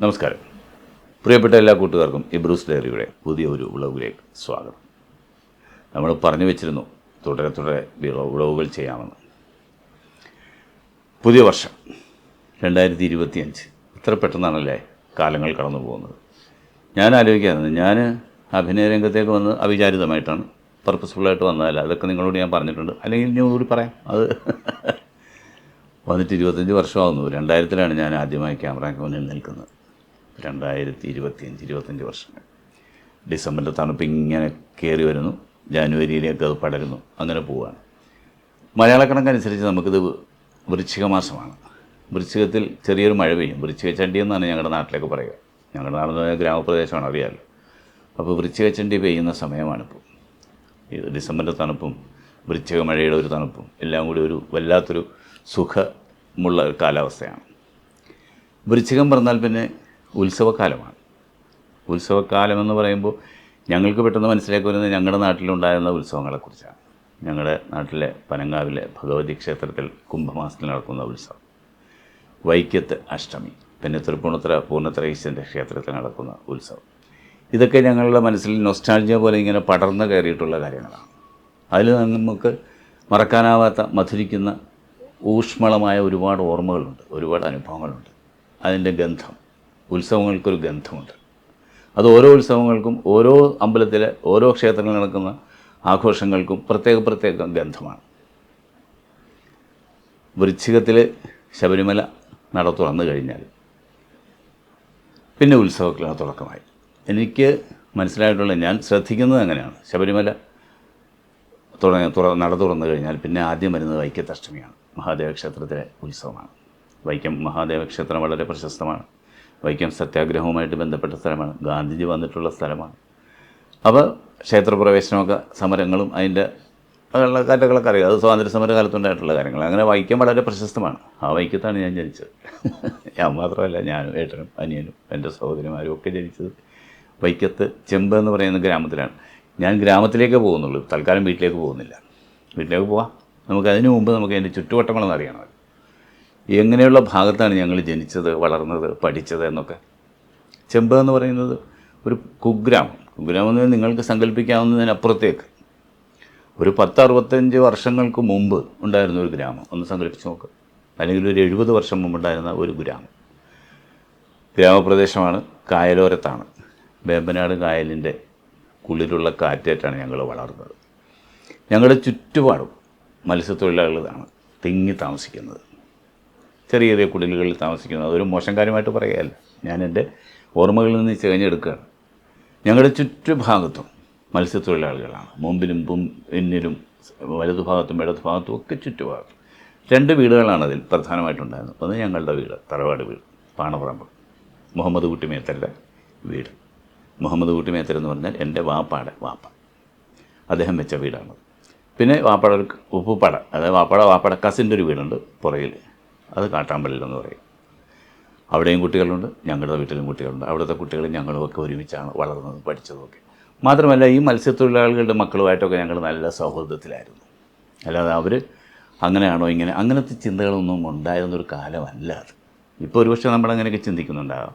നമസ്കാരം. പ്രിയപ്പെട്ട എല്ലാ കൂട്ടുകാർക്കും ഈ ബ്രൂസ് ഡയറിയുടെ പുതിയ ഒരു വിളവിലേക്ക് സ്വാഗതം. നമ്മൾ പറഞ്ഞു വെച്ചിരുന്നു തുടരെ തുടരെ വിളവുകൾ ചെയ്യാമെന്ന്. പുതിയ വർഷം രണ്ടായിരത്തി ഇരുപത്തി അഞ്ച് ഇത്ര പെട്ടെന്നാണല്ലേ കാലങ്ങൾ കടന്നു പോകുന്നത്? ഞാൻ ആലോചിക്കാറുണ്ട്. ഞാൻ അഭിനയ രംഗത്തേക്ക് വന്ന് അവിചാരിതമായിട്ടാണ്. പർപ്പസ്ഫുള്ളായിട്ട് വന്നതല്ല. അതൊക്കെ നിങ്ങളോട് ഞാൻ പറഞ്ഞിട്ടുണ്ട്. അല്ലെങ്കിൽ ഞാൻ കൂടി പറയാം. അത് വന്നിട്ട് ഇരുപത്തഞ്ച് വർഷമാകുന്നു രണ്ടായിരത്തിലാണ് ഞാൻ ആദ്യമായി ക്യാമറയ്ക്ക് മുന്നിൽ നിൽക്കുന്നത്. രണ്ടായിരത്തി ഇരുപത്തിയഞ്ച് ഇരുപത്തഞ്ച് വർഷങ്ങൾ. ഡിസംബറിൽ തണുപ്പ് ഇങ്ങനെ കയറി വരുന്നു. ജാനുവരിയിലേക്ക് അത് പടരുന്നു. അങ്ങനെ പോവുകയാണ് മലയാളക്കണക്കനുസരിച്ച് നമുക്കിത് വൃശ്ചിക മാസമാണ്. വൃശ്ചികത്തിൽ ചെറിയൊരു മഴ പെയ്യും. വൃശ്ചിക ചണ്ടി എന്നാണ് ഞങ്ങളുടെ നാട്ടിലേക്ക് പറയുക. ഞങ്ങളുടെ നാട് ഗ്രാമപ്രദേശമാണ് അറിയാമല്ലോ അപ്പോൾ വൃശ്ചിക ചണ്ടി പെയ്യുന്ന സമയമാണിപ്പോൾ. ഡിസംബറിന്റെ തണുപ്പും വൃശ്ചിക മഴയുടെ ഒരു തണുപ്പും എല്ലാം കൂടി ഒരു വല്ലാത്തൊരു സുഖമുള്ള കാലാവസ്ഥയാണ്. വൃശ്ചികം പറഞ്ഞാൽ പിന്നെ ഉത്സവകാലമാണ്. ഉത്സവകാലം എന്ന് പറയുമ്പോൾ ഞങ്ങൾക്ക് പെട്ടെന്ന് മനസ്സിലാക്കി വരുന്നത് ഞങ്ങളുടെ നാട്ടിലുണ്ടായിരുന്ന ഉത്സവങ്ങളെക്കുറിച്ചാണ്. ഞങ്ങളുടെ നാട്ടിലെ പനങ്കാവിലെ ഭഗവതി ക്ഷേത്രത്തിൽ കുംഭമാസത്തിൽ നടക്കുന്ന ഉത്സവം. വൈക്കത്ത് അഷ്ടമി പിന്നെ തൃപ്പൂണിത്തറ പൂർണത്തറ ഈശ്വരന്റെ ക്ഷേത്രത്തിൽ നടക്കുന്ന ഉത്സവം. ഇതൊക്കെ ഞങ്ങളുടെ മനസ്സിൽ നൊസ്റ്റാൾജിയ പോലെ ഇങ്ങനെ പടർന്നു കയറിയിട്ടുള്ള കാര്യങ്ങളാണ്. അതിൽ നമുക്ക് മറക്കാനാവാത്ത മധുരിക്കുന്ന ഊഷ്മളമായ ഒരുപാട് ഓർമ്മകളുണ്ട് ഒരുപാട് അനുഭവങ്ങളുണ്ട്. അതിന്റെ ഗന്ധം ഉത്സവങ്ങൾക്കൊരു ഗന്ധമുണ്ട്. അത് ഓരോ ഉത്സവങ്ങൾക്കും ഓരോ അമ്പലത്തിലെ ഓരോ ക്ഷേത്രങ്ങളിൽ നടക്കുന്ന ആഘോഷങ്ങൾക്കും പ്രത്യേക പ്രത്യേക ഗന്ധമാണ്. വൃശ്ചികത്തിൽ ശബരിമല നട തുറന്നു കഴിഞ്ഞാൽ പിന്നെ ഉത്സവത്തിന് തുടക്കമായി. എനിക്ക് മനസ്സിലായിട്ടുള്ള ഞാൻ ശ്രദ്ധിക്കുന്നത് അങ്ങനെയാണ്. ശബരിമല തുടങ്ങി തുറ നട തുറന്നു കഴിഞ്ഞാൽ പിന്നെ ആദ്യം വരുന്നത് വൈക്കത്തഷ്ടമിയാണ് മഹാദേവ ക്ഷേത്രത്തിലെ ഉത്സവമാണ്. വൈക്കം മഹാദേവ ക്ഷേത്രം വളരെ പ്രശസ്തമാണ്. വൈക്കം സത്യാഗ്രഹവുമായിട്ട് ബന്ധപ്പെട്ട സ്ഥലമാണ്. ഗാന്ധിജി വന്നിട്ടുള്ള സ്ഥലമാണ്. അപ്പോൾ ക്ഷേത്രപ്രവേശനമൊക്കെ സമരങ്ങളും അതിന്റെ ഉള്ള കാര്യങ്ങളൊക്കെ അറിയാം. അത് സ്വാതന്ത്ര്യ സമര കാലത്തുണ്ടായിട്ടുള്ള കാര്യങ്ങൾ. അങ്ങനെ വൈക്കം വളരെ പ്രശസ്തമാണ്. ആ വൈക്കത്താണ് ഞാൻ ജനിച്ചത്. ഞാൻ മാത്രമല്ല ഞാനും ഏട്ടനും അനിയനും എന്റെ സഹോദരിമാരും ഒക്കെ ജനിച്ചത് വൈക്കത്ത് ചെമ്പ് എന്ന് പറയുന്ന ഗ്രാമത്തിലാണ്. ഞാൻ ഗ്രാമത്തിലേക്ക് പോകുന്നുള്ളൂ. തൽക്കാലം വീട്ടിലേക്ക് പോകുന്നില്ല. വീട്ടിലേക്ക് പോവാം. നമുക്ക് അതിനു മുമ്പ് നമുക്ക് അതിന്റെ ചുറ്റുവട്ടങ്ങളൊന്നും അറിയണമല്ലോ എങ്ങനെയുള്ള ഭാഗത്താണ് ഞങ്ങൾ ജനിച്ചത് വളർന്നത് പഠിച്ചത് എന്നൊക്കെ. ചെമ്പ എന്ന് പറയുന്നത് ഒരു കുഗ്രാമം. കുഗ്രാമം എന്ന് നിങ്ങൾക്ക് സങ്കല്പിക്കാവുന്നതിനപ്പുറത്തേക്ക്. ഒരു പത്ത് അറുപത്തഞ്ച് വർഷങ്ങൾക്ക് മുമ്പ് ഉണ്ടായിരുന്ന ഒരു ഗ്രാമം. ഒന്ന് സങ്കല്പിച്ച് നോക്ക്. അല്ലെങ്കിൽ ഒരു എഴുപത് വർഷം മുമ്പുണ്ടായിരുന്ന ഒരു ഗ്രാമം. ഗ്രാമപ്രദേശമാണ് കായലോരത്താണ്. വേമ്പനാട് കായലിന്റെ കുളിരുള്ള കാറ്റേറ്റാണ് ഞങ്ങൾ വളർന്നത്. ഞങ്ങളുടെ ചുറ്റുപാടും മത്സ്യത്തൊഴിലാളികളാണ് തിങ്ങി താമസിക്കുന്നത്. ചെറിയ ചെറിയ കുടിലുകളിൽ താമസിക്കുന്നത്. അതൊരു മോശം കാര്യമായിട്ട് പറയുകയല്ല. ഞാൻ എന്റെ ഓർമ്മകളിൽ നിന്ന് തിരഞ്ഞെടുക്കുകയാണ് ഞങ്ങളുടെ ചുറ്റുഭാഗത്തും മത്സ്യത്തൊഴിലാളികളാണ്. മുമ്പിലും പിന്നിലും വലതുഭാഗത്തും ഇടതുഭാഗത്തും ഒക്കെ ചുറ്റുഭാഗത്തും. രണ്ട് വീടുകളാണ് അതിൽ പ്രധാനമായിട്ടുണ്ടായിരുന്നത്. ഒന്ന് ഞങ്ങളുടെ വീട് തറവാട് വീട് പാണപ്പറമ്പ് മുഹമ്മദ് കുട്ടി മേത്തരുടെ വീട്. മുഹമ്മദ് കുട്ടി മേത്തർ എന്ന് പറഞ്ഞാൽ എന്റെ വാപ്പാടെ വാപ്പ. അദ്ദേഹം വെച്ച വീടാണത്. പിന്നെ വാപ്പാട ഉപ്പുപ്പാട. അതായത് വാപ്പാട വാപ്പാട കസിന്റെ ഒരു വീടുണ്ട് പുറകിൽ അത് കാട്ടാമ്പള്ളിൽ എന്ന് പറയും. അവിടെയും കുട്ടികളുണ്ട് ഞങ്ങളുടെ വീട്ടിലും കുട്ടികളുണ്ട്. അവിടുത്തെ കുട്ടികൾ ഞങ്ങളുമൊക്കെ ഒരുമിച്ചാണ് വളർന്നത് പഠിച്ചതുമൊക്കെ മാത്രമല്ല ഈ മത്സ്യത്തൊഴിലാളികളുടെ മക്കളുമായിട്ടൊക്കെ ഞങ്ങൾ നല്ല സൗഹൃദത്തിലായിരുന്നു. അല്ലാതെ അവർ അങ്ങനെയാണോ ഇങ്ങനെ അങ്ങനത്തെ ചിന്തകളൊന്നും ഉണ്ടായിരുന്നൊരു കാലമല്ല അത്. ഇപ്പോൾ ഒരുപക്ഷെ നമ്മളങ്ങനെയൊക്കെ ചിന്തിക്കുന്നുണ്ടാകാം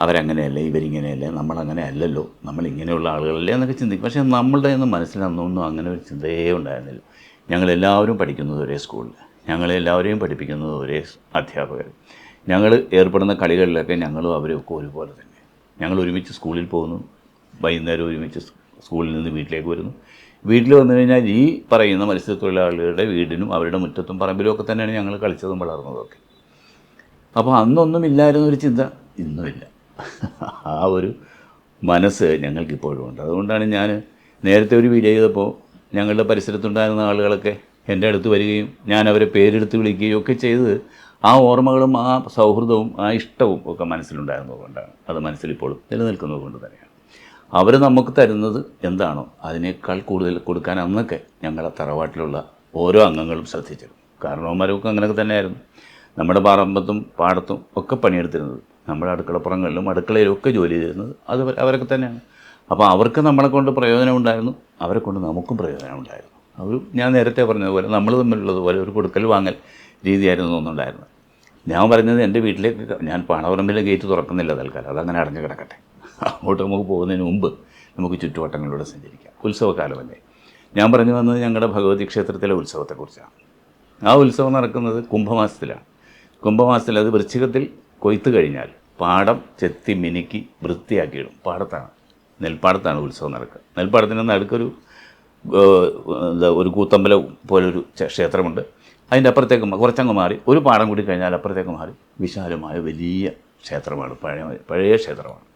അവരങ്ങനെയല്ലേ ഇവരിങ്ങനെയല്ലേ നമ്മളങ്ങനെ അല്ലല്ലോ നമ്മൾ ഇങ്ങനെയുള്ള ആളുകളല്ലേ എന്നൊക്കെ ചിന്തിക്കും. പക്ഷേ നമ്മളുടെ ഒന്നും മനസ്സിലൊന്നും അങ്ങനെ ഒരു ചിന്തയേ ഉണ്ടായിരുന്നില്ല. ഞങ്ങളെല്ലാവരും പഠിക്കുന്നത് ഒരേ സ്കൂളിൽ ഞങ്ങളെല്ലാവരെയും പഠിപ്പിക്കുന്നത് ഒരേ അധ്യാപകർ ഞങ്ങൾ ഏർപ്പെടുന്ന കളികളിലൊക്കെ ഞങ്ങളും അവരൊക്കെ ഒരുപോലെ തന്നെ. ഞങ്ങൾ ഒരുമിച്ച് സ്കൂളിൽ പോകുന്നു. വൈകുന്നേരം ഒരുമിച്ച് സ്കൂളിൽ നിന്ന് വീട്ടിലേക്ക് വരുന്നു. വീട്ടിൽ വന്നു കഴിഞ്ഞാൽ ഈ പറയുന്ന മത്സ്യത്തൊഴിലാളികളുടെ വീടിനും അവരുടെ മുറ്റത്തും പറമ്പിലും ഒക്കെ തന്നെയാണ് ഞങ്ങൾ കളിച്ചതും വളർന്നതൊക്കെ അപ്പോൾ അന്നൊന്നും ഇല്ലായിരുന്ന ഒരു ചിന്ത ഇന്നുമില്ല. ആ ഒരു മനസ്സ് ഞങ്ങൾക്കിപ്പോഴും ഉണ്ട്. അതുകൊണ്ടാണ് ഞാൻ നേരത്തെ ഒരു വീഡിയോ ചെയ്തപ്പോൾ ഞങ്ങളുടെ പരിസരത്തുണ്ടായിരുന്ന ആളുകളൊക്കെ എന്റെ അടുത്ത് വരികയും ഞാൻ അവരെ പേരെടുത്ത് വിളിക്കുകയും ഒക്കെ ചെയ്തത് ആ ഓർമ്മകളും ആ സൗഹൃദവും ആ ഇഷ്ടവും ഒക്കെ മനസ്സിലുണ്ടായിരുന്നതുകൊണ്ടാണ് അത് മനസ്സിലിപ്പോഴും നിലനിൽക്കുന്നത് കൊണ്ട് തന്നെയാണ്. അവർ നമുക്ക് തരുന്നത് എന്താണോ അതിനേക്കാൾ കൂടുതൽ കൊടുക്കാൻ അന്നൊക്കെ ഞങ്ങളെ തറവാട്ടിലുള്ള ഓരോ അംഗങ്ങളും ശ്രദ്ധിച്ചിരുന്നു. കാരണവന്മാരൊക്കെ അങ്ങനെയൊക്കെ തന്നെയായിരുന്നു. നമ്മുടെ പറമ്പത്തും പാടത്തും ഒക്കെ പണിയെടുത്തിരുന്നത്. നമ്മുടെ അടുക്കളപ്പുറങ്ങളിലും അടുക്കളയിലും ഒക്കെ ജോലി ചെയ്തിരുന്നത് അത് അവരൊക്കെ തന്നെയാണ്. അപ്പോൾ അവർക്ക് നമ്മളെ കൊണ്ട് പ്രയോജനം ഉണ്ടായിരുന്നു അവരെ കൊണ്ട് നമുക്കും പ്രയോജനം ഉണ്ടായിരുന്നു അവർ ഞാൻ നേരത്തെ പറഞ്ഞതുപോലെ നമ്മൾ തമ്മിലുള്ളതുപോലെ ഒരു കൊടുക്കൽ വാങ്ങൽ രീതിയായിരുന്നു ഒന്നുണ്ടായിരുന്നത് ഞാൻ പറഞ്ഞത് എന്റെ വീട്ടിലേക്ക് ഞാൻ പാണപറമ്പിലെ ഗേറ്റ് തുറക്കുന്നില്ല തൽക്കാലം. അതങ്ങനെ അടഞ്ഞു കിടക്കട്ടെ. അങ്ങോട്ട് നമുക്ക് പോകുന്നതിന് മുമ്പ് നമുക്ക് ചുറ്റുവട്ടങ്ങളിലൂടെ സഞ്ചരിക്കാം. ഉത്സവകാലമല്ലേ? ഞാൻ പറഞ്ഞു വന്നത് ഞങ്ങളുടെ ഭഗവതി ക്ഷേത്രത്തിലെ ഉത്സവത്തെക്കുറിച്ചാണ്. ആ ഉത്സവം നടക്കുന്നത് കുംഭമാസത്തിലാണ്. കുംഭമാസത്തിൽ അത് വൃശ്ചികത്തിൽ കൊയ്ത്ത് കഴിഞ്ഞാൽ പാടം ചെത്തി മിനുക്കി വൃത്തിയാക്കിയിടും. പാടത്താണ്. നെൽപ്പാടത്താണ് ഉത്സവം നടക്കുക. നെൽപ്പാടത്തിന്റെ നടുക്കൊരു എന്താ ഒരു കൂത്തമ്പലം പോലൊരു ക്ഷേത്രമുണ്ട്. അതിന്റെ അപ്പുറത്തേക്ക് കുറച്ചങ്ങ് മാറി. ഒരു പാടം കൂടി കഴിഞ്ഞാൽ അപ്പുറത്തേക്ക് മാറി. വിശാലമായ വലിയ ക്ഷേത്രമാണ്. പഴയ പഴയ ക്ഷേത്രമാണ്.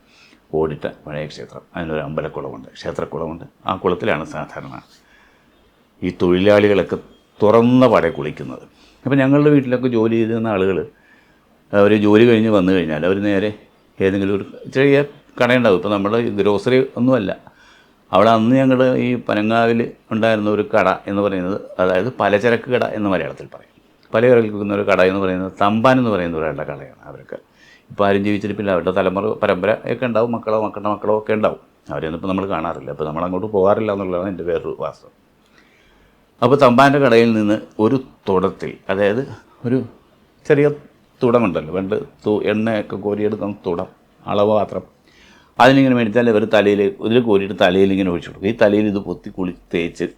ഓടിട്ട പഴയ ക്ഷേത്രം. അതിനൊരു അമ്പലക്കുളമുണ്ട്. ക്ഷേത്രക്കുളമുണ്ട്. ആ കുളത്തിലാണ് സാധാരണ ഈ തൊഴിലാളികളൊക്കെ തുറന്ന പാടെ കുളിക്കുന്നത്. അപ്പോൾ ഞങ്ങളുടെ വീട്ടിലൊക്കെ ജോലി ചെയ്തിരുന്ന ആളുകൾ അവർ ജോലി കഴിഞ്ഞ് വന്നു കഴിഞ്ഞാൽ അവർ നേരെ ഏതെങ്കിലും ഒരു ചെറിയ കടയുണ്ടാവും. ഇപ്പോൾ നമ്മുടെ ഗ്രോസറി ഒന്നുമല്ല. അവിടെ അന്ന് ഞങ്ങൾ ഈ പനങ്ങാവിൽ ഉണ്ടായിരുന്ന ഒരു കട എന്ന് പറയുന്നത് അതായത് പലചരക്ക് കട എന്ന് മലയാളത്തിൽ പറയും. പലചരക്ക് വിൽക്കുന്ന ഒരു കട എന്ന് പറയുന്നത് തമ്പാൻ എന്ന് പറയുന്ന ഒരാളുടെ കടയാണ് അവർക്ക് ഇപ്പോൾ ആരും ജീവിച്ചിരിപ്പില്ല അവരുടെ തലമുറ പരമ്പര ഒക്കെ ഉണ്ടാവും മക്കളോ മക്കളുടെ മക്കളോ ഒക്കെ ഉണ്ടാവും. അവരെയൊന്നും ഇപ്പോൾ നമ്മൾ കാണാറില്ല. അപ്പോൾ നമ്മൾ അങ്ങോട്ട് പോകാറില്ല എന്നുള്ളതാണ് എന്റെ വേറൊരു വാസ്തവം. അപ്പോൾ തമ്പാന്റെ കടയിൽ നിന്ന് ഒരു തുടത്തിൽ അതായത് ഒരു ചെറിയ തുടമുണ്ടല്ലോ പണ്ട് എണ്ണയൊക്കെ കോരിയെടുക്കുന്ന തുടം അളവ് പാത്രം അതിനിങ്ങനെ മേടിച്ചാൽ ഇവർ തലയിൽ ഇതിൽ കോരിയിട്ട് തലയിൽ ഇങ്ങനെ ഒഴിച്ചു കൊടുക്കും. ഈ തലയിൽ ഇത് പൊത്തി കുളി തേച്ച്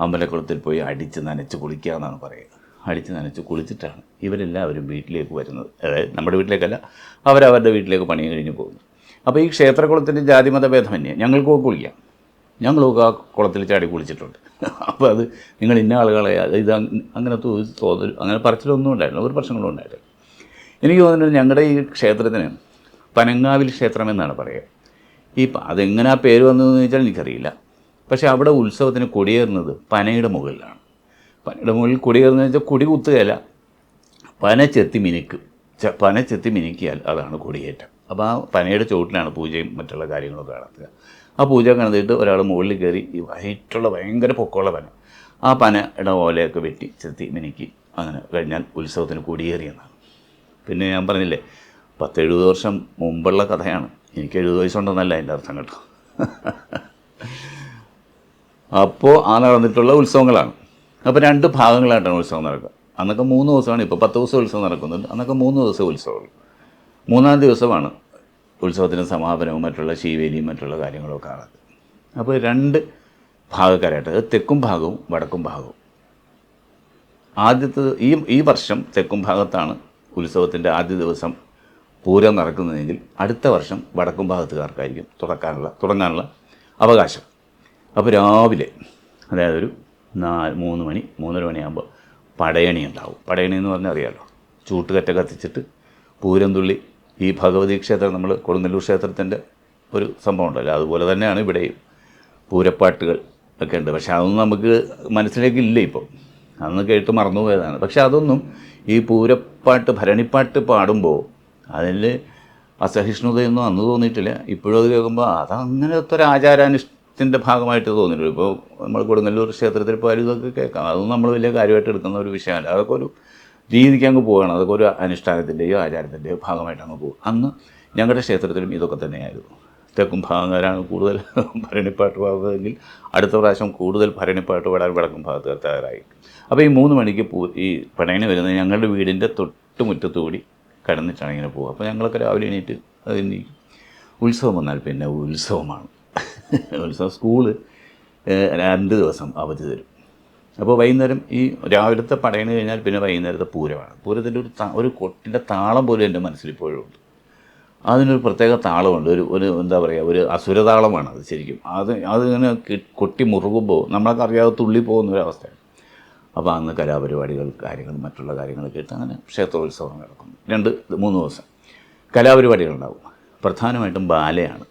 അമ്പലക്കുളത്തിൽ പോയി അടിച്ച് നനച്ച് കുളിക്കുക എന്നാണ് പറയുക. അടിച്ച് നനച്ച് കുളിച്ചിട്ടാണ് ഇവരെല്ലാവരും വീട്ടിലേക്ക് വരുന്നത്. അതായത് നമ്മുടെ വീട്ടിലേക്കല്ല അവരവരുടെ വീട്ടിലേക്ക് പണി കഴിഞ്ഞ് പോകുന്നു. അപ്പോൾ ഈ ക്ഷേത്രകുളത്തിന്റെ ജാതിമത ഭേദമന്യേ ഞങ്ങൾക്കൊക്കെ കുളിക്കാം. ഞങ്ങളൊക്കെ ആ കുളത്തിൽ ചാടി കുളിച്ചിട്ടുണ്ട്. അപ്പോൾ അത് നിങ്ങൾ ഇന്ന ആളുകളെ ഇത് അങ് അങ്ങനത്തെ ഒരു അങ്ങനെ പറച്ചിലൊന്നും ഉണ്ടായിട്ടില്ല ഒരു പ്രശ്നങ്ങളും ഉണ്ടായിട്ടില്ല. എനിക്ക് തോന്നുന്നത് ഞങ്ങളുടെ ഈ ക്ഷേത്രത്തിന് പനങ്ങാവിൽ ക്ഷേത്രം എന്നാണ് പറയുക. ഈ അതെങ്ങനെ ആ പേര് വന്നതെന്ന് ചോദിച്ചാൽ എനിക്കറിയില്ല. പക്ഷേ അവിടെ ഉത്സവത്തിന് കൊടിയേറുന്നത് പനയുടെ മുകളിലാണ്. പനയുടെ മുകളിൽ കൊടിയേറുന്നത് വെച്ചാൽ കൊടി കുത്തുകയല്ല. പന ചെത്തി മിനുക്കും. പന ചെത്തി മിനുക്കിയാൽ അതാണ് കൊടിയേറ്റം. അപ്പോൾ ആ പനയുടെ ചുവട്ടിലാണ് പൂജയും മറ്റുള്ള കാര്യങ്ങളൊക്കെ നടത്തുക. ആ പൂജ കണ്ടിട്ട് ഒരാൾ മുകളിൽ കയറി ഈ വൈറ്റുള്ള ഭയങ്കര പൊക്കമുള്ള പന. ആ പനയുടെ ഓലയൊക്കെ വെട്ടി ചെത്തി മിനുക്കി. അങ്ങനെ കഴിഞ്ഞാൽ ഉത്സവത്തിന് കൊടിയേറിയെന്നാണ് പിന്നെ ഞാൻ പറഞ്ഞില്ലേ പത്ത് എഴുപത് വർഷം മുമ്പുള്ള കഥയാണ്. എനിക്ക് എഴുപത് വയസ്സുണ്ടെന്നല്ല എന്റെ അർത്ഥം കേട്ടോ. അപ്പോൾ ആ നടന്നിട്ടുള്ള ഉത്സവങ്ങളാണ്. അപ്പോൾ രണ്ട് ഭാഗങ്ങളായിട്ടാണ് ഉത്സവം നടക്കുക. അന്നൊക്കെ മൂന്ന് ദിവസമാണ് ഇപ്പോൾ പത്ത് ദിവസം ഉത്സവം നടക്കുന്നുണ്ട്. അന്നൊക്കെ മൂന്ന് ദിവസം ഉത്സവമുള്ളൂ. മൂന്നാം ദിവസമാണ് ഉത്സവത്തിന്റെ സമാപനവും മറ്റുള്ള ശീവേലിയും മറ്റുള്ള കാര്യങ്ങളൊക്കെ ആണ് അപ്പോൾ രണ്ട് ഭാഗക്കാരായിട്ട് തെക്കും ഭാഗവും വടക്കും ഭാഗവും. ആദ്യത്തെ ഈ ഈ വർഷം തെക്കും ഭാഗത്താണ് ഉത്സവത്തിന്റെ ആദ്യ ദിവസം പൂരം നടക്കുന്നതെങ്കിൽ അടുത്ത വർഷം വടക്കും ഭാഗത്തുകാർക്കായിരിക്കും തുടക്കാനുള്ള തുടങ്ങാനുള്ള അവകാശം. അപ്പോൾ രാവിലെ അതായത് ഒരു നാല് മൂന്ന് മണി മൂന്നര മണിയാകുമ്പോൾ പടയണി ഉണ്ടാവും. പടയണി എന്ന് പറഞ്ഞാൽ അറിയാമല്ലോ ചൂട്ടുകറ്റ കത്തിച്ചിട്ട് പൂരം തുള്ളി ഈ ഭഗവതി ക്ഷേത്രം നമ്മൾ കൊടുങ്ങല്ലൂർ ക്ഷേത്രത്തിന്റെ ഒരു സംഭവം ഉണ്ടല്ലോ. അതുപോലെ തന്നെയാണ് ഇവിടെയും പൂരപ്പാട്ടുകൾ ഒക്കെ ഉണ്ട്. പക്ഷെ അതൊന്നും നമുക്ക് മനസ്സിലേക്ക് ഇല്ല ഇപ്പോൾ അന്ന് കേട്ട് മറന്നുപോയതാണ്. പക്ഷെ അതൊന്നും ഈ പൂരപ്പാട്ട് ഭരണിപ്പാട്ട് പാടുമ്പോൾ അതിൽ അസഹിഷ്ണുതയൊന്നും അന്ന് തോന്നിയിട്ടില്ല. ഇപ്പോഴും അത് കേൾക്കുമ്പോൾ അതങ്ങനത്തെ ഒരു ആചാരാനുഷ്ഠത്തിന്റെ ഭാഗമായിട്ട് തോന്നിയിട്ടുള്ളൂ ഇപ്പോൾ നമ്മൾ കൊടുങ്ങല്ലൂർ ക്ഷേത്രത്തിൽ പോയാലും ഇതൊക്കെ കേൾക്കാം. അതൊന്നും നമ്മൾ വലിയ കാര്യമായിട്ട് എടുക്കുന്ന ഒരു വിഷയമല്ല. അതൊക്കെ ഒരു രീതിക്ക് അങ്ങ് പോവുകയാണ്. അതൊക്കെ ഒരു അനുഷ്ഠാനത്തിന്റെയോ ആചാരത്തിന്റെയോ ഭാഗമായിട്ട് അങ്ങ് പോകും. അന്ന് ഞങ്ങളുടെ ക്ഷേത്രത്തിലും ഇതൊക്കെ തന്നെയായിരുന്നു. തെക്കും ഭാഗക്കാരാണ് കൂടുതൽ ഭരണിപ്പാട്ട് പാടുന്നതെങ്കിൽ അടുത്ത പ്രാവശ്യം കൂടുതൽ ഭരണിപ്പാട്ട് പാടാൻ വടക്കും ഭാഗത്ത് തയ്യാറായി. അപ്പോൾ ഈ മൂന്ന് മണിക്ക് പൂ ഈ പടയണി വരുന്നത് ഞങ്ങളുടെ വീടിന്റെ തൊട്ടുമുറ്റത്ത് കൂടി കടന്നിട്ടാണ് ഇങ്ങനെ പോകുക അപ്പോൾ ഞങ്ങളൊക്കെ രാവിലെ എണീറ്റ് അതിന് ഉത്സവം വന്നാൽ പിന്നെ ഉത്സവമാണ്. ഉത്സവം സ്കൂൾ രണ്ട് ദിവസം അവധി തരും. അപ്പോൾ വൈകുന്നേരം ഈ രാവിലത്തെ പടയണി കഴിഞ്ഞാൽ പിന്നെ വൈകുന്നേരത്തെ പൂരമാണ്. പൂരത്തിന്റെ ഒരു ഒരു കൊട്ടിന്റെ താളം പോലും എന്റെ മനസ്സിൽ ഇപ്പോഴും ഉണ്ട്. അതിനൊരു പ്രത്യേക താളമുണ്ട്. ഒരു ഒരു എന്താ പറയുക ഒരു അസുരതാളമാണ് അത് ശരിക്കും. അത് അതിങ്ങനെ കൊട്ടി മുറുകുമ്പോൾ നമ്മളൊക്കെ അറിയാതെ തുള്ളി പോകുന്ന ഒരു അവസ്ഥയാണ്. അപ്പോൾ അന്ന് കലാപരിപാടികൾ കാര്യങ്ങൾ മറ്റുള്ള കാര്യങ്ങളൊക്കെ ഇട്ട് അങ്ങനെ ക്ഷേത്രോത്സവം നടക്കുന്നു. രണ്ട് മൂന്ന് ദിവസം കലാപരിപാടികളുണ്ടാവും പ്രധാനമായിട്ടും ബാലയാണ്.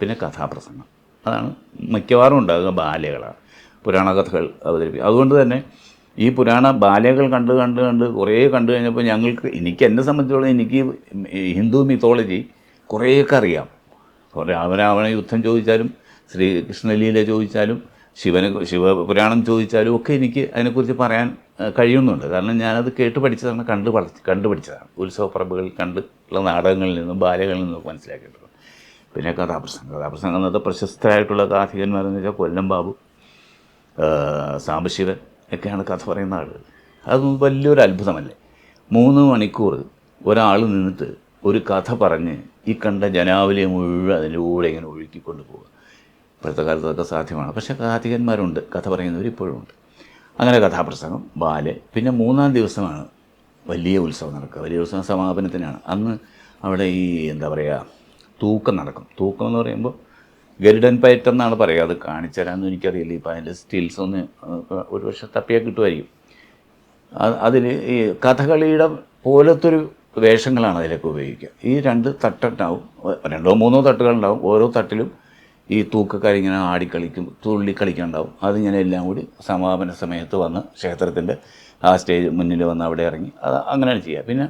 പിന്നെ കഥാപ്രസംഗം. അതാണ് മിക്കവാറും ഉണ്ടാകുക ബാലകളാണ്. പുരാണ കഥകൾ അവതരിപ്പിക്കും അതുകൊണ്ട് തന്നെ ഈ പുരാണ ബാലകൾ കണ്ട് കണ്ട് കണ്ട് കുറേ കണ്ടു കഴിഞ്ഞപ്പോൾ ഞങ്ങൾക്ക് എനിക്ക് എന്നെ സംബന്ധിച്ചോളം എനിക്ക് ഹിന്ദു മിത്തോളജി കുറേയൊക്കെ അറിയാം. രാമരാവണ യുദ്ധം ചോദിച്ചാലും ശ്രീകൃഷ്ണലീല ചോദിച്ചാലും ശിവനെ ശിവപുരാണം ചോദിച്ചാലും ഒക്കെ എനിക്ക് അതിനെക്കുറിച്ച് പറയാൻ കഴിയുന്നുണ്ട്. കാരണം ഞാനത് കേട്ട് പഠിച്ചതാണ് കണ്ട് പഠി കണ്ടു പഠിച്ചതാണ്. ഉത്സവപ്പറമ്പുകളിൽ കണ്ട് ഉള്ള നാടകങ്ങളിൽ നിന്നും ബാലകളിൽ നിന്നും മനസ്സിലാക്കിയിട്ടുള്ളത് പിന്നെ കഥാപ്രസംഗം. കഥാപ്രസംഗം എന്നത് പ്രശസ്തരായിട്ടുള്ള കാഥികന്മാരെന്ന് വെച്ചാൽ കൊല്ലം ബാബു സാംബശിവൻ ഒക്കെയാണ് കഥ പറയുന്ന ആളുകൾ അതൊന്നും വലിയൊരു അത്ഭുതമല്ലേ? മൂന്ന് മണിക്കൂർ ഒരാൾ നിന്നിട്ട് ഒരു കഥ പറഞ്ഞ് ഈ കണ്ട ജനാവലിയെ മുഴുവൻ അതിന്റെ കൂടെ ഇങ്ങനെ ഒഴുക്കിക്കൊണ്ട് പോകുക ഇപ്പോഴത്തെ കാലത്ത് അതൊക്കെ സാധ്യമാണ്. പക്ഷേ കാർത്തികന്മാരുണ്ട് കഥ പറയുന്നവർ ഇപ്പോഴും ഉണ്ട്. അങ്ങനെ കഥാപ്രസംഗം ബാൽ പിന്നെ മൂന്നാം ദിവസമാണ് വലിയ ഉത്സവം നടക്കുക. വലിയ ഉത്സവം സമാപനത്തിനാണ്. അന്ന് അവിടെ ഈ എന്താ പറയുക തൂക്കം നടക്കും. തൂക്കം എന്ന് പറയുമ്പോൾ ഗരുഡൻ പയറ്റം എന്നാണ് പറയുക. അത് കാണിച്ചു തരാമെന്ന് എനിക്കറിയില്ല. ഇപ്പം അതിന്റെ സ്റ്റിൽസ് ഒന്ന് ഒരു പക്ഷെ തപ്പിയാൽ കിട്ടുമായിരിക്കും. അതിൽ ഈ കഥകളിയുടെ പോലത്തൊരു വേഷങ്ങളാണ് അതിലൊക്കെ ഉപയോഗിക്കുക. ഈ രണ്ട് തട്ടുണ്ടാവും. രണ്ടോ മൂന്നോ തട്ടുകളുണ്ടാവും. ഓരോ തട്ടിലും ഈ തൂക്കക്കാർ ഇങ്ങനെ ആടിക്കളിക്കും തുള്ളി കളിക്കുന്നുണ്ടാവും അതിങ്ങനെ എല്ലാം കൂടി സമാപന സമയത്ത് വന്ന് ക്ഷേത്രത്തിന്റെ ആ സ്റ്റേജ് മുന്നിൽ വന്ന് അവിടെ ഇറങ്ങി. അത് അങ്ങനെയാണ് ചെയ്യുക. പിന്നെ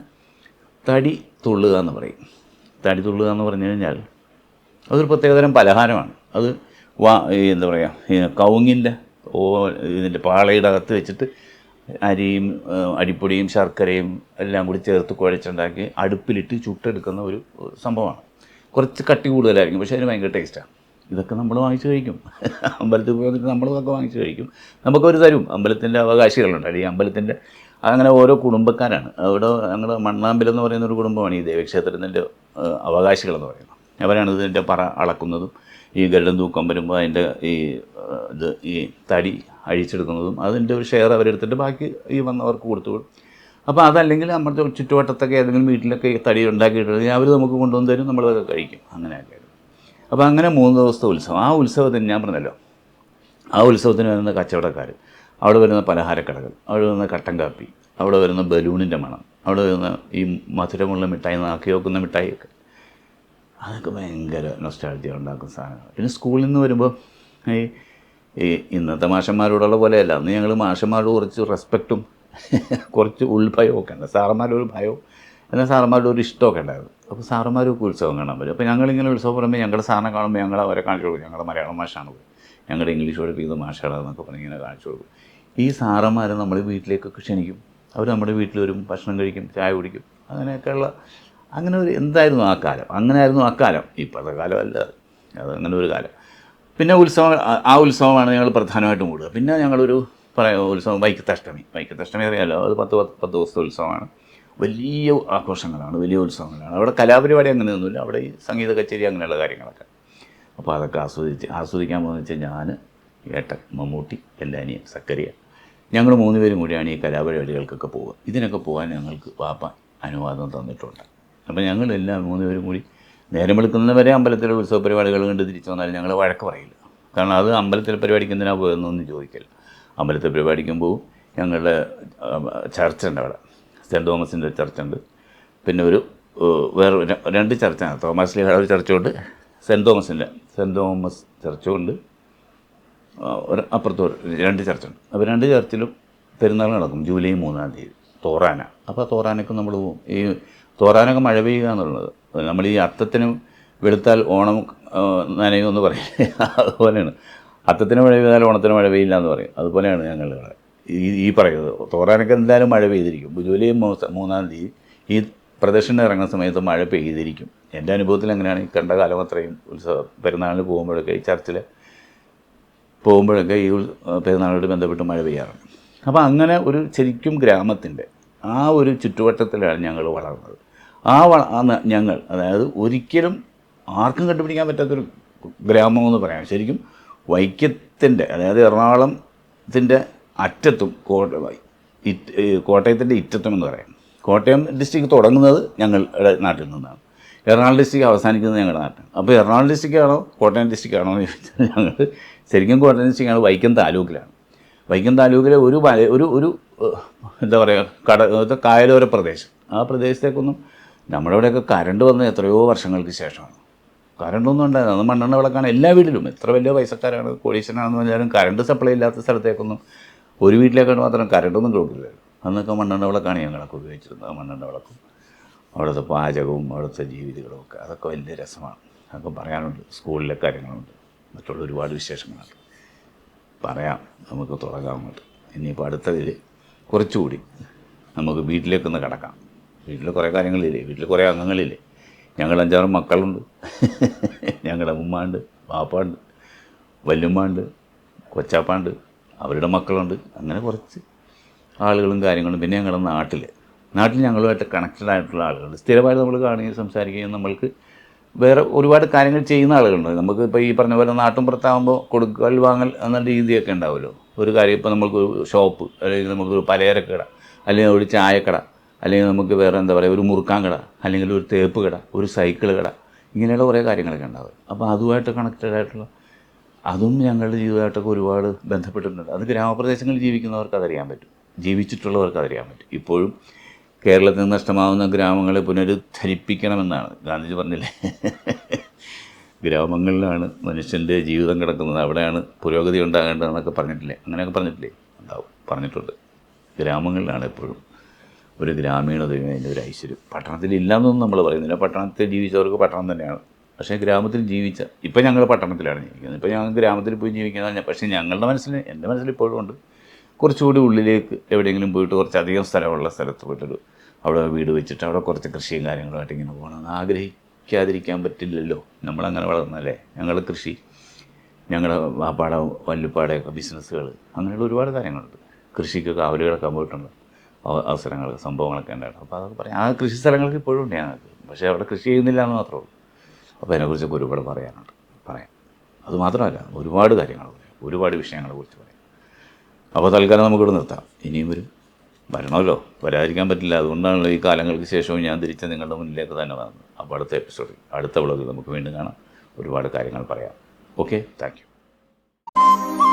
തടി തുള്ളുക എന്ന് പറയും. തടി തുള്ളുക എന്ന് പറഞ്ഞു കഴിഞ്ഞാൽ അതൊരു പ്രത്യേകതരം പലഹാരമാണ്. അത് വാ എന്താ പറയുക കൗങ്ങിന്റെ ഓ ഇതിന്റെ പാളയുടെ അകത്ത് വെച്ചിട്ട് അരിയും അടിപ്പൊടിയും ശർക്കരയും എല്ലാം കൂടി ചേർത്ത് കുഴച്ചുണ്ടാക്കി അടുപ്പിലിട്ട് ചുട്ടെടുക്കുന്ന ഒരു സംഭവമാണ്. കുറച്ച് കട്ടി കൂടുതലായിരിക്കും പക്ഷേ അതിന് ഭയങ്കര ടേസ്റ്റാണ് ഇതൊക്കെ നമ്മൾ വാങ്ങിച്ചു കഴിക്കും. അമ്പലത്തിൽ പോയി വന്നിട്ട് നമ്മളും ഇതൊക്കെ വാങ്ങിച്ചു കഴിക്കും. നമുക്കൊരു തരും. അമ്പലത്തിന്റെ അവകാശികളുണ്ട്. അല്ലെങ്കിൽ അമ്പലത്തിന്റെ അങ്ങനെ ഓരോ കുടുംബക്കാരാണ്. അവിടെ ഞങ്ങളുടെ മണ്ണാമ്പലം എന്ന് പറയുന്ന ഒരു കുടുംബമാണ് ഈ ദേവക്ഷേത്രത്തിന്റെ അവകാശികളെന്ന് പറയുന്നത്. അവരാണ് ഇതിന്റെ പറ അളക്കുന്നതും ഈ ഗരുഡൻ തൂക്കം വരുമ്പോൾ അതിന്റെ ഈ ഇത് ഈ തടി അഴിച്ചെടുക്കുന്നതും അതിന്റെ ഒരു ഷെയർ അവരെടുത്തിട്ട് ബാക്കി ഈ വന്നവർക്ക് കൊടുത്തു വിടും. അപ്പോൾ അതല്ലെങ്കിൽ നമ്മുടെ ചുറ്റുവട്ടത്തൊക്കെ ഏതെങ്കിലും വീട്ടിലൊക്കെ തടി ഉണ്ടാക്കിയിട്ടുണ്ടെങ്കിൽ അവർ നമുക്ക് കൊണ്ടുവന്ന് തരും നമ്മളതൊക്കെ കഴിക്കും. അങ്ങനെയൊക്കെ. അപ്പോൾ അങ്ങനെ മൂന്ന് ദിവസത്തെ ഉത്സവം. ആ ഉത്സവത്തിന് ഞാൻ പറഞ്ഞല്ലോ. ആ ഉത്സവത്തിന് വരുന്ന കച്ചവടക്കാർ അവിടെ വരുന്ന പലഹാരക്കടകൾ അവിടെ വരുന്ന കട്ടൻ കാപ്പി അവിടെ വരുന്ന ബലൂണിന്റെ മണം അവിടെ വരുന്ന ഈ മധുരമുള്ള മിഠായി നാക്കി വെക്കുന്ന മിഠായിയൊക്കെ. അതൊക്കെ ഭയങ്കര നൊസ്റ്റാൾജിയ ഉണ്ടാക്കുന്ന സാധനങ്ങൾ പിന്നെ സ്കൂളിൽ നിന്ന് വരുമ്പോൾ ഈ ഈ ഇന്നത്തെ മാഷന്മാരോടുള്ള പോലെയല്ല. അന്ന് ഞങ്ങൾ മാഷന്മാരോട് കുറച്ച് റെസ്പെക്റ്റും കുറച്ച് ഉൾഭയവും ഒക്കെ ഉണ്ട്. സാറന്മാരുടെ ഒരു ഭയവും എന്നാൽ സാറന്മാരുടെ ഒരു ഇഷ്ടമൊക്കെ ഉണ്ടായിരുന്നു. അപ്പോൾ സാറന്മാരൊക്കെ ഉത്സവം കാണാൻ വരും. അപ്പോൾ ഞങ്ങളിങ്ങനെ ഉത്സവം പറയുമ്പോൾ ഞങ്ങളുടെ സാറിനെ കാണുമ്പോൾ ഞങ്ങൾ അവരെ കാണിച്ചു കൊടുക്കും. ഞങ്ങളുടെ മലയാളം മാഷാണ് ഞങ്ങളുടെ ഇംഗ്ലീഷ് പഠിപ്പിക്കുന്ന മാഷാണെന്നൊക്കെ പറഞ്ഞ് ഇങ്ങനെ കാണിച്ചു കൊടുക്കും. ഈ സാറന്മാരെ നമ്മൾ വീട്ടിലേക്കൊക്കെ ക്ഷണിക്കും. അവർ നമ്മുടെ വീട്ടിൽ വരും ഭക്ഷണം കഴിക്കും ചായ കുടിക്കും. അങ്ങനെയൊക്കെയുള്ള അങ്ങനെ ഒരു എന്തായിരുന്നു ആ കാലം? അങ്ങനെ ആയിരുന്നു ആ കാലം. ഇപ്പോഴത്തെ കാലമല്ല. അത് അങ്ങനെ ഒരു കാലം. പിന്നെ ഉത്സവം ആ ഉത്സവമാണ് ഞങ്ങൾ പ്രധാനമായിട്ടും കൂടുക. പിന്നെ ഞങ്ങളൊരു പറയാം ഉത്സവം വൈക്കത്തഷ്ടമി. വൈക്കത്തഷ്ടമി അറിയാമല്ലോ അത് പത്ത് പത്ത് പത്ത് ദിവസത്തെ ഉത്സവമാണ്. വലിയ ആഘോഷങ്ങളാണ് വലിയ ഉത്സവങ്ങളാണ്. അവിടെ കലാപരിപാടി അങ്ങനെയൊന്നുമില്ല അവിടെ ഈ സംഗീത കച്ചേരി അങ്ങനെയുള്ള കാര്യങ്ങളൊക്കെ. അപ്പോൾ അതൊക്കെ ആസ്വദിച്ച് ആസ്വദിക്കാൻ പോകുന്ന വെച്ചാൽ ഞാൻ ഏട്ടൻ മമ്മൂട്ടി എല്ലാനിയും സക്കരിയ ഞങ്ങൾ മൂന്ന് പേരും കൂടിയാണ് ഈ കലാപരിപാടികൾക്കൊക്കെ പോവുക. ഇതിനൊക്കെ പോകാൻ ഞങ്ങൾക്ക് പാപ്പ അനുവാദം തന്നിട്ടുണ്ട്. അപ്പോൾ ഞങ്ങളെല്ലാം മൂന്ന് പേരും കൂടി നേരം വെളുക്കുന്നവരെ അമ്പലത്തിലെ ഉത്സവ പരിപാടികൾ കണ്ട് തിരിച്ചു വന്നാൽ ഞങ്ങൾ വഴക്ക് പറയില്ല. കാരണം അത് അമ്പലത്തിലെ പരിപാടിക്ക് എന്തിനാണ് പോകുന്നതെന്ന് ചോദിക്കില്ല. അമ്പലത്തിൽ പരിപാടിക്കും പോവും ഞങ്ങളുടെ ചർച്ച ഉണ്ട് അവിടെ. സെന്റ് തോമസിന്റെ ഒരു ചർച്ചുണ്ട്. പിന്നെ ഒരു വേറെ രണ്ട് ചർച്ചാണ്. തോമസ് ലീഹ ഒരു ചർച്ചുണ്ട് സെന്റ് തോമസിന്റെ സെന്റ് തോമസ് ചർച്ചുണ്ട്. ഒരു അപ്പുറത്ത് രണ്ട് ചർച്ചുണ്ട്. അപ്പോൾ രണ്ട് ചർച്ചിലും പെരുന്നാൾ നടക്കും ജൂലൈ മൂന്നാം തീയതി തോറാന. അപ്പോൾ തോറാനൊക്കെ നമ്മൾ പോകും ഈ തോറാനൊക്കെ മഴ പെയ്യുക എന്നുള്ളത്. നമ്മൾ ഈ അത്തത്തിന് വെളുത്താൽ ഓണം നനയുമെന്ന് പറയും അതുപോലെയാണ്. അത്തത്തിന് മഴ പെയ്താൽ ഓണത്തിന് മഴ പെയ്യില്ല എന്ന് പറയും. അതുപോലെയാണ് ഞങ്ങൾ ഇവിടെ. ഈ ഈ പറയുന്നത്. തോറാനൊക്കെ എന്തായാലും മഴ പെയ്തിരിക്കും. ജൂലൈ മൂന്നാം തീയതി ഈ പ്രദക്ഷിണ ഇറങ്ങുന്ന സമയത്ത് മഴ പെയ്തിരിക്കും. എന്റെ അനുഭവത്തിൽ അങ്ങനെയാണ്. ഈ കണ്ട കാലം അത്രയും ഉത്സവ പെരുന്നാളിന് പോകുമ്പോഴൊക്കെ ഈ ചർച്ചിൽ പോകുമ്പോഴൊക്കെ ഈ പെരുന്നാളോട് ബന്ധപ്പെട്ട് മഴ പെയ്യാറുണ്ട്. അപ്പോൾ അങ്ങനെ ഒരു ശരിക്കും ഗ്രാമത്തിന്റെ ആ ഒരു ചുറ്റുവട്ടത്തിലാണ് ഞങ്ങൾ വളർന്നത്. ആ വള ഞങ്ങൾ അതായത് ഒരിക്കലും ആർക്കും കണ്ടുപിടിക്കാൻ പറ്റാത്തൊരു ഗ്രാമം എന്ന് പറയാം. ശരിക്കും വൈക്കത്തിന്റെ അതായത് എറണാകുളത്തിന്റെ അറ്റത്തും കോട്ടയത്തിന്റെ ഇറ്റത്തും എന്ന് പറയാം. കോട്ടയം ഡിസ്ട്രിക്ട് തുടങ്ങുന്നത് ഞങ്ങളുടെ നാട്ടിൽ നിന്നാണ്. എറണാകുളം ഡിസ്ട്രിക്ട് അവസാനിക്കുന്നത് ഞങ്ങളുടെ നാട്ടിൽ അപ്പോൾ എറണാകുളം ഡിസ്ട്രിക്റ്റ് ആണോ കോട്ടയം ഡിസ്ട്രിക്റ്റ് ആണോ എന്ന് ചോദിച്ചാൽ ഞങ്ങൾ ശരിക്കും കോട്ടയം ഡിസ്ട്രിക്റ്റ് ആണ് വൈക്കം താലൂക്കിലാണ്. വൈക്കം താലൂക്കിലെ ഒരു മല ഒരു ഒരു എന്താ പറയുക കട കായലോര പ്രദേശം. ആ പ്രദേശത്തേക്കൊന്നും നമ്മുടെ ഇവിടെയൊക്കെ കരണ്ട് വന്നത് എത്രയോ വർഷങ്ങൾക്ക് ശേഷമാണ്. കരണ്ടൊന്നും ഉണ്ടായിരുന്നു അത് മണ്ണെണ്ണ വിളക്കാണ് എല്ലാ വീട്ടിലും. എത്ര വലിയ പൈസക്കാരാണ് കോടീശ്വരനാണെന്ന് പറഞ്ഞാലും കരണ്ട് സപ്ലൈ ഇല്ലാത്ത സ്ഥലത്തേക്കൊന്നും ഒരു വീട്ടിലേക്കാണ് മാത്രം കരണ്ടൊന്നും കൊടുക്കില്ല. അന്നൊക്കെ മണ്ണെണ്ണ വിളക്കാണ് ഞങ്ങളൊക്കെ ഉപയോഗിച്ചിരുന്നത്. മണ്ണെണ്ണ വിളക്കും അവിടുത്തെ പാചകവും അവിടുത്തെ ജീവിതങ്ങളും ഒക്കെ. അതൊക്കെ വലിയ രസമാണ്. അതൊക്കെ പറയാനുണ്ട്. സ്കൂളിലെ കാര്യങ്ങളുണ്ട്. മറ്റുള്ള ഒരുപാട് വിശേഷങ്ങളുണ്ട്. പറയാം. നമുക്ക് തുടങ്ങാമോട്ട് ഇനിയിപ്പോൾ അടുത്തതിൽ കുറച്ചുകൂടി നമുക്ക് വീട്ടിലേക്കൊന്ന് കിടക്കാം. വീട്ടിൽ കുറേ കാര്യങ്ങളില്ലേ? വീട്ടിൽ കുറേ അംഗങ്ങളില്ലേ? ഞങ്ങൾ അഞ്ചാറ് മക്കളുണ്ട്. ഞങ്ങളുടെ ഉമ്മാണ്ട് ബാപ്പാണ്ട് വല്ലുമ്മാണ്ട് കൊച്ചാപ്പുണ്ട് അവരുടെ മക്കളുണ്ട്. അങ്ങനെ കുറച്ച് ആളുകളും കാര്യങ്ങളും. പിന്നെ ഞങ്ങളുടെ നാട്ടിൽ നാട്ടിൽ ഞങ്ങളുമായിട്ട് കണക്റ്റഡ് ആയിട്ടുള്ള ആളുകളുണ്ട്. സ്ഥിരമായിട്ട് നമ്മൾ കാണുകയും സംസാരിക്കുകയും നമ്മൾക്ക് വേറെ ഒരുപാട് കാര്യങ്ങൾ ചെയ്യുന്ന ആളുകളുണ്ട്. നമുക്ക് ഇപ്പോൾ ഈ പറഞ്ഞ പോലെ നാട്ടും പുറത്താകുമ്പോൾ കൊടുക്കൽ വാങ്ങൽ എന്ന രീതിയൊക്കെ ഉണ്ടാവുമല്ലോ. ഒരു കാര്യം ഇപ്പോൾ നമുക്ക് ഷോപ്പ് അല്ലെങ്കിൽ നമുക്കൊരു പലചരക്കട അല്ലെങ്കിൽ ഒരു ചായക്കട അല്ലെങ്കിൽ നമുക്ക് വേറെ എന്താ പറയുക ഒരു മുറുക്കാൻ കട അല്ലെങ്കിൽ ഒരു തേപ്പ് കട ഒരു സൈക്കിൾ കട ഇങ്ങനെയുള്ള കുറേ കാര്യങ്ങളൊക്കെ ഉണ്ടാവും അപ്പോൾ അതുമായിട്ട് കണക്റ്റഡ് ആയിട്ടുള്ള അതും ഞങ്ങളുടെ ജീവിതമായിട്ടൊക്കെ ഒരുപാട് ബന്ധപ്പെട്ടിട്ടുണ്ട്. അത് ഗ്രാമപ്രദേശങ്ങളിൽ ജീവിക്കുന്നവർക്ക് അതറിയാൻ പറ്റും. ജീവിച്ചിട്ടുള്ളവർക്ക് അതറിയാൻ പറ്റും. ഇപ്പോഴും കേരളത്തിൽ നിന്ന് നഷ്ടമാവുന്ന ഗ്രാമങ്ങളെ പുനരുദ്ധരിപ്പിക്കണമെന്നാണ് ഗാന്ധിജി പറഞ്ഞില്ലേ? ഗ്രാമങ്ങളിലാണ് മനുഷ്യന്റെ ജീവിതം കിടക്കുന്നത്. അവിടെയാണ് പുരോഗതി ഉണ്ടാകേണ്ടതെന്നൊക്കെ പറഞ്ഞിട്ടില്ലേ? അങ്ങനെയൊക്കെ പറഞ്ഞിട്ടില്ലേ? ഉണ്ടാവും. പറഞ്ഞിട്ടുണ്ട്. ഗ്രാമങ്ങളിലാണ് എപ്പോഴും ഒരു ഗ്രാമീണതയും അതിന്റെ ഒരു ഐശ്വര്യം. പട്ടണത്തിൽ ഇല്ലയെന്നൊന്നും നമ്മൾ പറയുന്നില്ല. പട്ടണത്തിൽ ജീവിച്ചവർക്ക് പട്ടണം തന്നെയാണ്. പക്ഷേ ഗ്രാമത്തിൽ ജീവിച്ച ഇപ്പം ഞങ്ങൾ പട്ടണത്തിലാണ് ജീവിക്കുന്നത്. ഇപ്പം ഞങ്ങൾ ഗ്രാമത്തിൽ പോയി ജീവിക്കുന്നതാണ് പക്ഷേ ഞങ്ങളുടെ മനസ്സിൽ എന്റെ മനസ്സിൽ ഇപ്പോഴും ഉണ്ട്. കുറച്ചുകൂടി ഉള്ളിലേക്ക് എവിടെയെങ്കിലും പോയിട്ട് കുറച്ചധികം സ്ഥലമുള്ള സ്ഥലത്ത് പോയിട്ടൊരു അവിടെ വീട് വെച്ചിട്ട് അവിടെ കുറച്ച് കൃഷിയും കാര്യങ്ങളുമായിട്ട് ഇങ്ങനെ പോകണമെന്ന് ആഗ്രഹിക്കാതിരിക്കാൻ പറ്റില്ലല്ലോ. നമ്മളങ്ങനെ വളർന്നല്ലേ ഞങ്ങൾ കൃഷി ഞങ്ങളുടെ വാപ്പാട വല്ലുപ്പാടയൊക്കെ ബിസിനസ്സുകൾ അങ്ങനെയുള്ള ഒരുപാട് കാര്യങ്ങളുണ്ട്. കൃഷിക്ക് കാവൽ കിടക്കാൻ പോയിട്ടുണ്ട്. അവസരങ്ങൾ സംഭവങ്ങളൊക്കെ ഉണ്ടായിരുന്നു അപ്പോൾ അതൊക്കെ പറയാം. ആ കൃഷി സ്ഥലങ്ങൾക്ക് ഇപ്പോഴും ഉണ്ട് ഞങ്ങൾക്ക്. പക്ഷേ അവിടെ കൃഷി ചെയ്യുന്നില്ല എന്ന് മാത്രമേ ഉള്ളൂ. അപ്പോൾ അതിനെക്കുറിച്ചൊക്കെ ഒരുപാട് പറയാനുണ്ട്. പറയാം. അതുമാത്രമല്ല ഒരുപാട് കാര്യങ്ങൾ പറയാം. ഒരുപാട് വിഷയങ്ങളെ കുറിച്ച് പറയാം. അപ്പോൾ തൽക്കാലം നമുക്കിവിടെ നിർത്താം. ഇനിയും വരും വരണമല്ലോ? വരാതിരിക്കാൻ പറ്റില്ല. അതുകൊണ്ടാണല്ലോ ഈ കാലങ്ങൾക്ക് ശേഷവും ഞാൻ തിരിച്ച് നിങ്ങളുടെ മുന്നിലേക്ക് തന്നെ വന്നത്. അപ്പോൾ അടുത്ത എപ്പിസോഡിൽ അടുത്ത വ്ളോഗിൽ നമുക്ക് വീണ്ടും കാണാം. ഒരുപാട് കാര്യങ്ങൾ പറയാം. Okay thank you